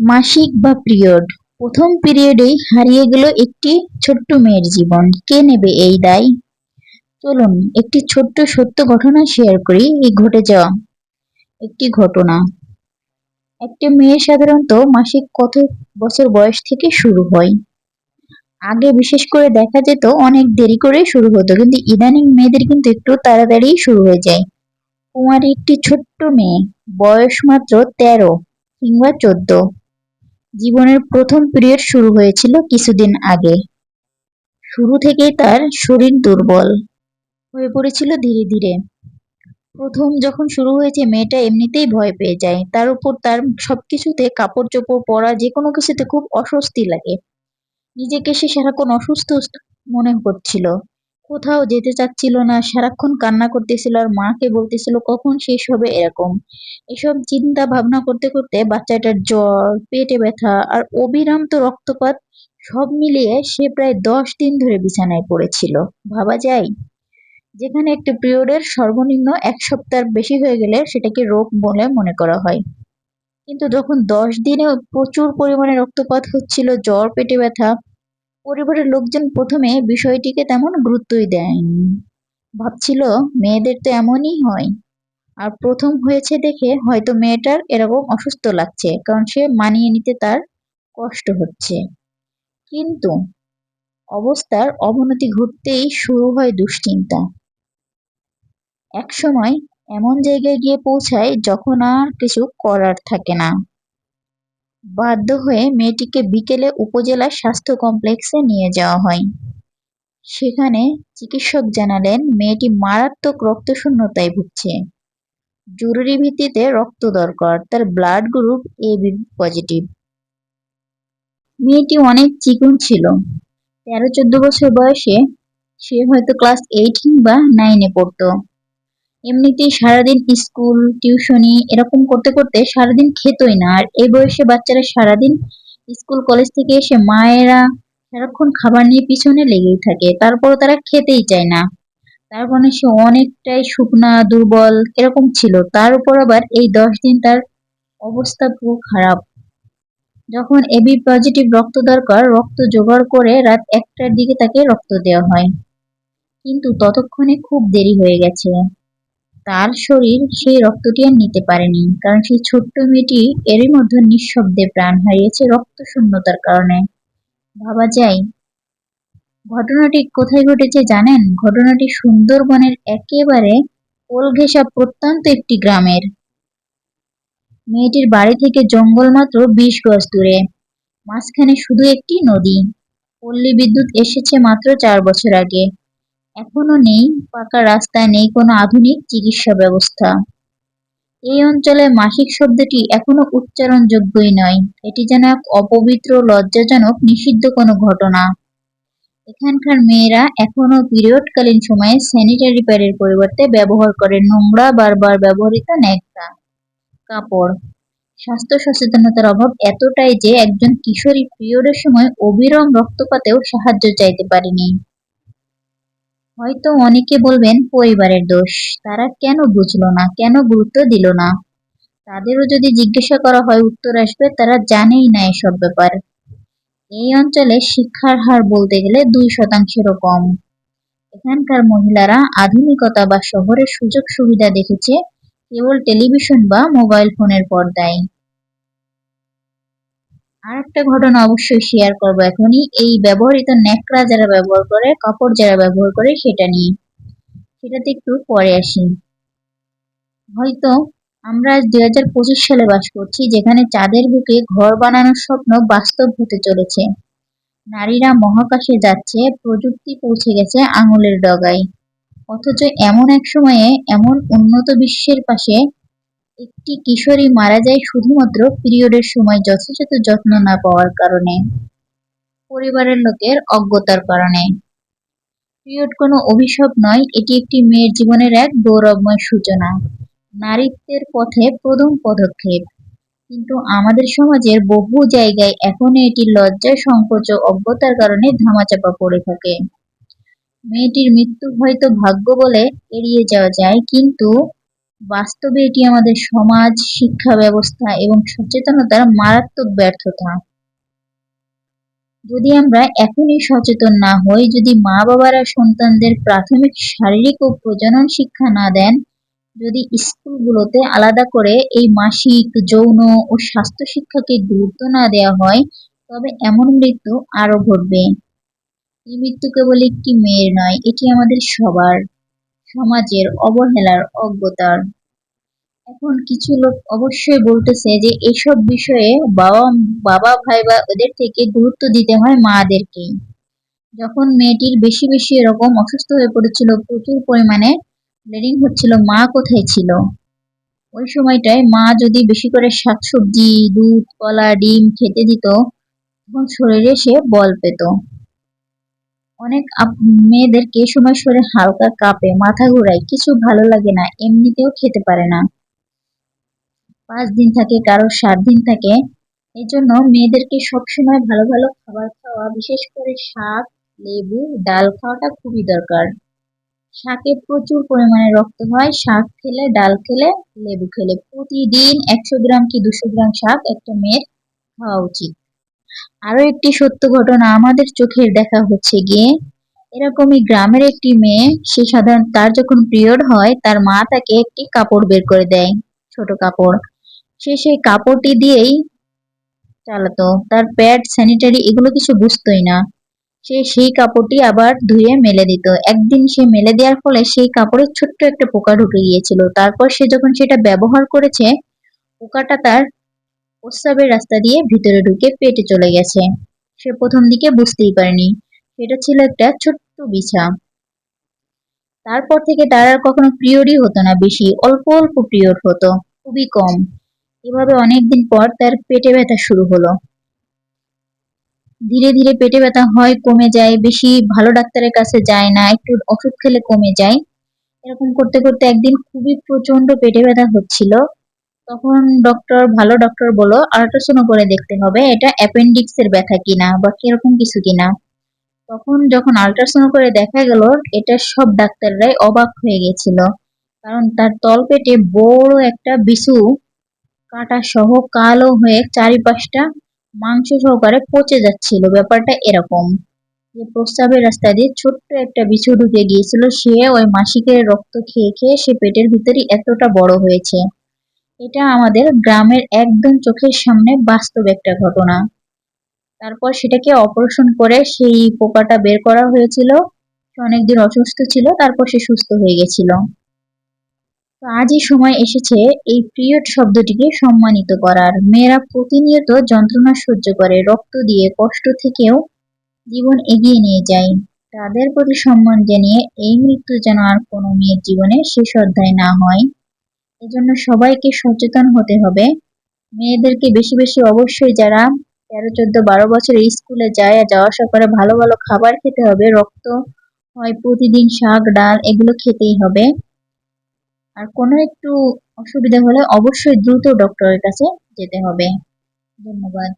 মাসিক বা পিরিয়ড। প্রথম পিরিয়ডেই হারিয়ে গেল একটি ছোট্ট মেয়ের জীবন। কে নেবে এই দায়? চলুন, একটি ছোট্ট সত্য ঘটনা শেয়ার করি। এই ঘটে যাওয়া। একটি ঘটনা। একটা মেয়ে সাধারণত মাসিক কত বছর বয়স থেকে শুরু হয়? আগে বিশেষ করে দেখা যেত অনেক দেরি করে শুরু হতো, কিন্তু ইদানিং মেয়েদের কিন্তু একটু তাড়াতাড়ি শুরু হয়ে যায়। কুমারী একটি ছোট্ট মেয়ে, বয়স মাত্র তেরো কিংবা চোদ্দ। জীবনের প্রথম পিরিয়ড শুরু হয়েছিল কিছুদিন আগে। শুরু থেকেই তার শরীর দুর্বল হয়ে পড়েছিল ধীরে ধীরে। প্রথম যখন শুরু হয়েছে, মেয়েটা এমনিতেই ভয় পেয়ে যায়। তার উপর তার সবকিছুতে কাপড় চোপড় পরা যে কোনো কিছুতে খুব অস্বস্তি লাগে। নিজেকে সে সারাক্ষণ অসুস্থ মনে করছিল। কোথাও যেতে চাচ্ছিল না, সারাক্ষণ কান্না করতেছিল আর মাকে বলতেছিল কখন শেষ হবে এরকম। এসব চিন্তা ভাবনা করতে করতে বাচ্চাটার জ্বর, পেটে ব্যথা আর অবিরাম তো রক্তপাত সব মিলিয়ে সে প্রায় দশ দিন ধরে বিছানায় পড়েছিল। ভাবা যায়? যেখানে একটি পিরিয়ডের সর্বনিম্ন এক সপ্তাহের বেশি হয়ে গেলে সেটাকে রোগ বলে মনে করা হয়। কিন্তু যখন দশ দিনে প্রচুর পরিমাণে রক্তপাত হচ্ছিল, জ্বর, পেটে ব্যথা পরিবারের লোকজন প্রথমে বিষয়টিকে তেমন গুরুত্বই দেয়নি। ভাবছিল, মেয়েদের তো এমনই হয়। আর প্রথম হয়েছে দেখে হয়তো মেয়েটার এরকম অসুস্থ লাগছে, কারণ সে মানিয়ে নিতে তার কষ্ট হচ্ছে। কিন্তু অবস্থার অবনতি ঘটতেই শুরু হয় দুশ্চিন্তা। একসময় এমন জায়গায় গিয়ে পৌঁছায় যখন আর কিছু করার থাকে না। বাধ্য হয়ে মেয়েটিকে বিকেলে উপজেলা স্বাস্থ্য কমপ্লেক্সে নিয়ে যাওয়া হয়। সেখানে চিকিৎসক জানালেন, মেয়েটি মারাত্মক রক্তশূন্যতায় ভুগছে। জরুরি ভিত্তিতে রক্ত দরকার, তার blood group A B positive মেয়েটি অনেক চিকন ছিল। তেরো চোদ্দ বছর বয়সে সে হয়তো ক্লাস এইট কিংবা নাইনে পড়তো। এমনিতেই সারাদিন স্কুল, টিউশনি এরকম করতে করতে সারাদিন খেতই না। আর এই বয়সে বাচ্চারা সারাদিন স্কুল, কলেজ থেকে এসে মায়েরা সারাক্ষণ খাবার নিয়ে পিছনে লেগেই থাকে। তারপরও তারা খেতেই চায় না। তার মানে সে অনেকটাই শুকনা, দুর্বল এরকম ছিল। তার উপর আবার এই দশ দিন তার অবস্থা পুরো খারাপ। যখন এবি পজিটিভ রক্ত দরকার, রক্ত জোগাড় করে রাত একটার দিকে তাকে রক্ত দেওয়া হয়। কিন্তু ততক্ষণে খুব দেরি হয়ে গেছে। তার শরীর সেই রক্তটি আর নিতে পারেনি, কারণ সেই ছোট্ট মেয়েটি এরই মধ্যে নিঃশব্দে প্রাণ হারিয়েছে রক্ত শূন্যতার কারণে। ভাবা যায় ঘটনাটি কোথায় ঘটেছে জানেন? ঘটনাটি সুন্দরবনের একেবারে কোলঘেঁষা প্রত্যন্ত একটি গ্রামের। মেয়েটির বাড়ি থেকে জঙ্গল মাত্র বিশ গজ দূরে, মাঝখানে শুধু একটি নদী। পল্লী বিদ্যুৎ এসেছে মাত্র চার বছর আগে। এখনও নেই, পাকা রাস্তা নেই কোনো আধুনিক চিকিৎসা ব্যবস্থা। এই অঞ্চলে মাসিক শব্দটি এখনও উচ্চারণযোগ্যই নয়। এটি যেন এক অপবিত্র, লজ্জাজনক, নিষিদ্ধ কোনো ঘটনা। এখানকার মেয়েরা এখনও পিরিয়ডকালীন সময়ে স্যানিটারি প্যাডের পরিবর্তে ব্যবহার করে। নোংরা, বারবার ব্যবহৃত ন্যাকড়া, কাপড়। স্বাস্থ্য সচেতনতার অভাব এতটাই যে একজন কিশোরী পিরিয়ডের সময় অবিরম রক্তপাতেও সাহায্য চাইতে পারেনি। হয়তো অনেকে বলবেন, পরিবারের দোষ। তারা কেন বুঝলো না? কেন গুরুত্ব দিল না? তাদেরও যদি জিজ্ঞাসা করা হয়, উত্তর আসবে, তারা জানেই না এসব ব্যাপার। এই অঞ্চলে শিক্ষার হার বলতে গেলে দুই শতাংশেরও কম। এখানকার মহিলারা আধুনিকতা বা শহরের সুযোগ সুবিধা দেখেছে, কেবল টেলিভিশন বা মোবাইল ফোনের পর্দায়। আর একটা ঘটনা অবশ্যই শেয়ার করব এখনই। এই ব্যবহৃত ন্যাকড়া যারা ব্যবহার করে, কাপড় যারা ব্যবহার করে, সেটা নিয়ে। সেটাতে একটু পরে আসি। হয়তো আমরা দুই হাজার পঁচিশ সালে বাস করছি, যেখানে চাঁদের বুকে ঘর বানানোর স্বপ্ন বাস্তব হতে চলেছে। নারীরা মহাকাশে যাচ্ছে, প্রযুক্তি পৌঁছে গেছে আঙুলের ডগায়। অথচ এমন এক সময়ে এমন উন্নত বিশ্বের পাশে একটি কিশোরী মারা যায় শুধুমাত্র পিরিয়ডের সময় যথাযথ যত্ন না পাওয়ার কারণে। পরিবারের লোকের অজ্ঞতার কারণে। পিরিয়ড কোনো অভিশাপ নয়, এটি একটি মেয়ের জীবনের এক গৌরবময় সূচনা। নারীত্বের পথে প্রথম পদক্ষেপ। কিন্তু আমাদের সমাজের বহু জায়গায় এখনও এটি লজ্জা, সংকোচ অজ্ঞতার কারণে ধামাচাপা পড়ে থাকে। মেয়েটির মৃত্যু হয়তো ভাগ্য বলে এড়িয়ে যাওয়া যায়, কিন্তু বাস্তবে এটি আমাদের সমাজ, শিক্ষা ব্যবস্থা এবং সচেতনতার মারাত্মক ব্যর্থতা। যদি আমরা এখনই সচেতন না হই, যদি মা বাবারা সন্তানদের প্রাথমিক শারীরিক ও প্রজনন শিক্ষা না দেন, যদি স্কুলগুলোতে আলাদা করে এই মাসিক, যৌন ও স্বাস্থ্য শিক্ষাকে গুরুত্ব না দেওয়া হয়, তবে এমন মৃত্যু আরও ঘটবে। এই মৃত্যু কেবল একটি মেয়ের নয়, এটি আমাদের সবার। সমাজের অবহেলার অজ্ঞতার। এখন কিছু লোক অবশ্যই বলতেছে যে, এসব বিষয়ে বাবা বাবা, ভাই বা ওদের থেকে গুরুত্ব দিতে হয় মাদেরকে। যখন মেয়েটির বেশি বেশি এরকম অসুস্থ হয়ে পড়েছিল, প্রচুর পরিমাণে ব্লিডিং হচ্ছিল, মা কোথায় ছিল? ওই সময়টায় মা যদি বেশি করে শাকসবজি, দুধ, কলা, ডিম খেতে দিত, তখন শরীরে সে বল পেত। অনেক মেয়েদেরকে সময় শরীরে হালকা কাঁপে, মাথা ঘোরায়, কিছু ভালো লাগে না, এমনিতেও খেতে পারে না। পাঁচ দিন থাকে, কারও সাত দিন থাকে এই জন্য মেয়েদেরকে সবসময় ভালো ভালো খাবার খাওয়া, বিশেষ করে শাক, লেবু, ডাল খাওয়াটা খুবই দরকার। শাকে প্রচুর পরিমাণে রক্ত হয়, শাক খেলে, ডাল খেলে, লেবু খেলে। প্রতিদিন একশো গ্রাম কি দুশো গ্রাম শাক একটা মেয়ের খাওয়া উচিত। আরও একটি সত্য ঘটনা আমাদের চোখের দেখা হচ্ছে গিয়ে। এরকমই গ্রামের একটি মেয়ে, সে সাধারণ, তার যখন পিরিয়ড হয়, তার মা তাকে একটি কাপড় বের করে দেয়, ছোট কাপড়। সে সেই কাপড়টি দিয়েই চালাতো। তার প্যাড, স্যানিটারি এগুলো কিছু বুঝতোই না। সে সেই কাপড়টি আবার ধুয়ে মেলে দিত। একদিন সে মেলে দেওয়ার ফলে সেই কাপড়ের ছোট্ট একটা পোকা ঢুকে গিয়েছিল। তারপর সে যখন সেটা ব্যবহার করেছে, পোকাটা তার প্রস্রাবের রাস্তা দিয়ে ভিতরে ঢুকে পেটে চলে গেছে। সে প্রথম দিকে বুঝতেই পারেনি সেটা ছিল একটা ছোট্ট বিছা। তারপর থেকে তার আর কখনো পিরিয়ডই হতো না, বেশি অল্প অল্প পিরিয়ড হতো, খুবই কম। এভাবে অনেকদিন পর তার পেটে ব্যথা শুরু হলো। ধীরে ধীরে পেটে ব্যথা হয়, কমে যায়, বেশি ভালো ডাক্তারের কাছে যায় না, একটু ওষুধ খেলে কমে যায়। এরকম করতে করতে একদিন খুবই প্রচণ্ড পেটে ব্যথা হচ্ছিল। তখন ডক্টর ভালো ডক্টর বলো আল্ট্রাসাউন্ড করে দেখতে হবে এটা অ্যাপেন্ডিক্স এর ব্যথা কিনা বা কীরকম কিছু কিনা। তখন যখন আল্ট্রাসাউন্ড করে দেখা গেল, এটা সব ডাক্তাররাই অবাক হয়ে গেছিল। কারণ তার তলপেটে বড় একটা বিছু, কাটা সহ কালো হয়ে চারিপাশটা মাংস সহকারে পচে যাচ্ছিল। ব্যাপারটা এরকম। যে প্রস্রাবের রাস্তা দিয়ে ছোট্ট একটা বিছু ঢুকে গিয়েছিল, সে ওই মাসিকের রক্ত খেয়ে খেয়ে সে পেটের ভিতরে এতটা বড় হয়েছে। এটা আমাদের গ্রামের একদম চোখের সামনে বাস্তব একটা ঘটনা। তারপর সেটাকে অপারেশন করে সেই পোকাটা বের করা হয়েছিল। সে অনেকদিন অসুস্থ ছিল, তারপর সে সুস্থ হয়ে গেছিল। তো আজই সময় এসেছে এই পিরিয়ড শব্দটিকে সম্মানিত করার। মেয়েরা প্রতিনিয়ত যন্ত্রণা সহ্য করে, রক্ত দিয়ে কষ্ট থেকেও জীবন এগিয়ে নিয়ে যায়। তাদের প্রতি সম্মান জানিয়ে এই মৃত্যু যেন আর কোনো মেয়ের জীবনে শেষ অধ্যায় না হয়। এজন্য সবাইকে সচেতন হতে হবে। মেয়েদেরকে বেশি বেশি অবশ্যই যারা তেরো, চোদ্দ, বারো বছর স্কুলে যায়, আর যাওয়া আসা করে ভালো ভালো খাবার খেতে হবে। রক্ত হয় প্রতিদিন, শাক, ডাল, এগুলো খেতেই হবে। আর কোনো একটু অসুবিধা হলে অবশ্যই দ্রুত ডক্টরের কাছে যেতে হবে। ধন্যবাদ।